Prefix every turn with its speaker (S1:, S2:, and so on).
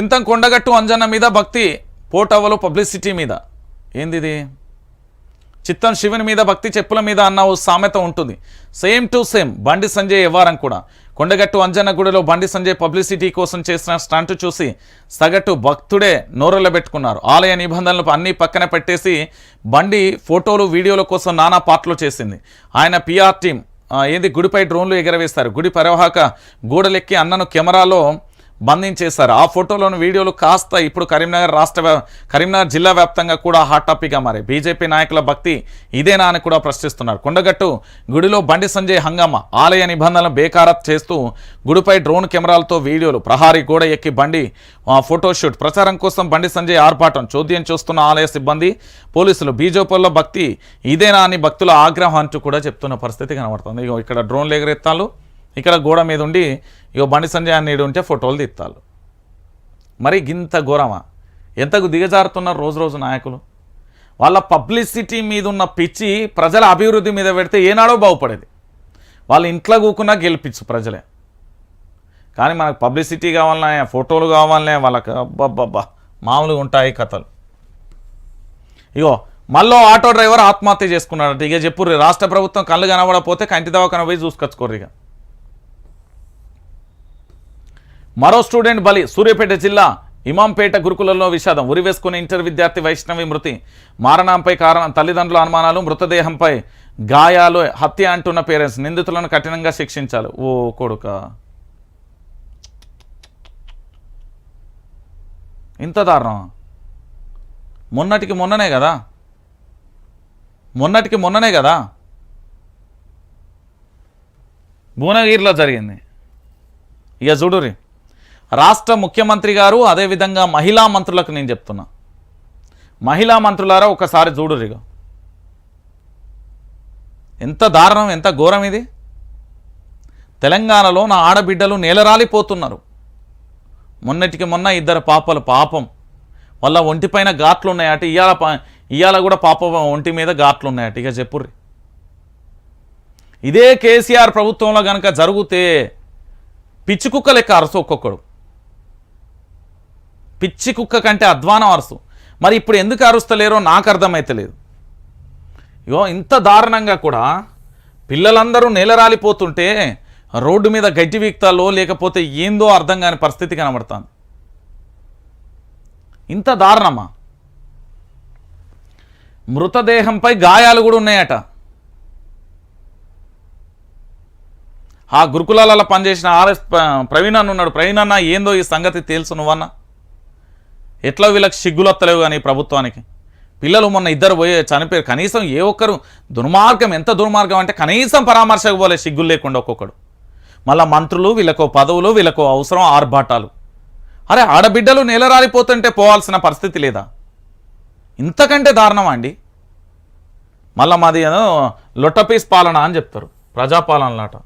S1: చింతం కొండగట్టు అంజన్న మీద భక్తి పోటవలు పబ్లిసిటీ మీద. ఏందిది? చిత్తం శివుని మీద భక్తి చెప్పుల మీద అన్న ఓ సామెత ఉంటుంది. Same to same Bandi Sanjay వ్యవహారం కూడా. కొండగట్టు అంజన్న గుడిలో బండి సంజయ్ పబ్లిసిటీ కోసం చేసిన స్టంట్ చూసి సగటు భక్తుడే నోరలో పెట్టుకున్నారు. ఆలయ నిబంధనలు అన్నీ పక్కన పెట్టేసి బండి ఫోటోలు వీడియోల కోసం నానా పాటలు చేసింది. ఆయన పిఆర్ టీం ఏంది గుడిపై డ్రోన్లు ఎగరవేస్తారు. గుడి పరివాహక గూడలెక్కి అన్నను కెమెరాలో బంధించేశారు. ఆ ఫోటోలోని వీడియోలు కాస్త ఇప్పుడు కరీంనగర్ రాష్ట్ర కరీంనగర్ జిల్లా వ్యాప్తంగా కూడా హాట్ టాపిక్గా మారే బీజేపీ నాయకుల భక్తి ఇదేనా అని కూడా ప్రశ్నిస్తున్నారు. కొండగట్టు గుడిలో బండి సంజయ్ హంగామా? ఆలయ నిబంధనలు బేకారత్ చేస్తూ గుడిపై డ్రోన్ కెమెరాలతో వీడియోలు. ప్రహారీ గోడ ఎక్కి బండి ఆ, ఫోటోషూట్ ప్రచారం కోసం బండి సంజయ్ ఆర్పాటం చోద్యం చూస్తున్న ఆలయ సిబ్బంది పోలీసులు బీజేపీలో భక్తి ఇదేనా అని భక్తుల ఆగ్రహం అంటూ కూడా చెప్తున్న పరిస్థితి కనబడుతుంది. ఇగో ఇక్కడ డ్రోన్లు ఎగరెత్తాలు ఇక్కడ గోడ మీద ఉండి ఇగో బండి సంజయ్ అనేడు ఉంటే ఫోటోలు తీస్తారు మరి గింత ఘోరమా? ఎంతకు దిగజారుతున్నారు రోజు రోజు నాయకులు? వాళ్ళ పబ్లిసిటీ మీద ఉన్న పిచ్చి ప్రజల అభివృద్ధి మీద పెడితే ఏనాడో బాగుపడేది. వాళ్ళు ఇంట్లో కూకున్నా గెలిపించు ప్రజలే. కానీ మనకు పబ్లిసిటీ కావాలనే ఫోటోలు కావాలనే వాళ్ళకి అబ్బబ్బబ్బా మామూలుగా ఉంటాయి కథలు. ఇగో మళ్ళీ ఆటో డ్రైవర్ ఆత్మహత్య చేసుకున్నాడట. ఇక చెప్పు రాష్ట్ర ప్రభుత్వం కళ్ళు కనబడపోతే కంటి దవాఖాన పోయి చూసుకొచ్చుకోరు ఇక. మరో స్టూడెంట్ బలి సూర్యాపేట జిల్లా ఇమాంపేట గురుకులంలో విషాదం. ఉరివేసుకుని ఇంటర్ విద్యార్థి వైష్ణవి మృతి. మారణంపై కారణం తల్లిదండ్రుల అనుమానాలు మృతదేహంపై గాయాలు హత్య అంటున్న పేరెంట్స్ నిందితులను కఠినంగా శిక్షించాలి. ఓ కొడుక. ఇంత దారుణం. మొన్నటికి మొన్ననే కదా? మొన్నటికి మొన్ననే కదా? భువనగిరిలో జరిగింది. ఇక చూడురి. రాష్ట్ర ముఖ్యమంత్రి గారు అదేవిధంగా మహిళా మంత్రులకు నేను చెప్తున్నా. మహిళా మంత్రులారా ఒకసారి చూడురిగ ఎంత దారుణం ఎంత ఘోరం ఇది. తెలంగాణలో నా ఆడబిడ్డలు నేలరాలిపోతున్నారు. మొన్నటికి మొన్న ఇద్దరు పాపలు పాపం. వాళ్ళ ఒంటిపైన ఘాట్లు ఉన్నాయట ఇవాళ ఇవాళ కూడా పాప ఒంటి మీద ఘాట్లు ఉన్నాయట ఇక చెప్పుర్రి. ఇదే కేసీఆర్ ప్రభుత్వంలో కనుక జరిగితే పిచ్చుకుక్క లెక్క అరసు ఒక్కొక్కడు. పిచ్చి కుక్క కంటే అధ్వానం అరసు. మరి ఇప్పుడు ఎందుకు అరుస్తలేరో నాకు అర్థమైతలేదు ఇగో ఇంత దారుణంగా కూడా పిల్లలందరూ నేలరాలిపోతుంటే రోడ్డు మీద గడ్డి వీక్తాలో లేకపోతే ఏందో అర్థం కాని పరిస్థితి కనబడుతుంది. ఇంత దారుణమా? మృతదేహంపై గాయాలు కూడా ఉన్నాయట. ఆ గురుకులాలలో పనిచేసిన ఆర్ఎస్ ప్రవీణ్ అన్న ఉన్నాడు. ప్రవీణ్ అన్న ఏందో ఈ సంగతి తెలుసు నువ్వన్న? ఎట్లా వీళ్ళకి సిగ్గులు వస్తలేవు కానీ ప్రభుత్వానికి? పిల్లలు మొన్న ఇద్దరు పోయే చనిపోయారు. కనీసం ఏ ఒక్కరు దుర్మార్గం ఎంత దుర్మార్గం అంటే కనీసం పరామర్శకు పోలే సిగ్గులు లేకుండా ఒక్కొక్కడు. మళ్ళీ మంత్రులు వీళ్ళకు పదవులు వీళ్ళకు అవసరం ఆర్భాటాలు. అరే ఆడబిడ్డలు నేలరాలిపోతుంటే పోవాల్సిన పరిస్థితి లేదా? ఇంతకంటే దారుణమా అండి? మళ్ళా మాది ఏదో లొట్టపీస్ పాలన అని చెప్తారు. ప్రజాపాలనలాట.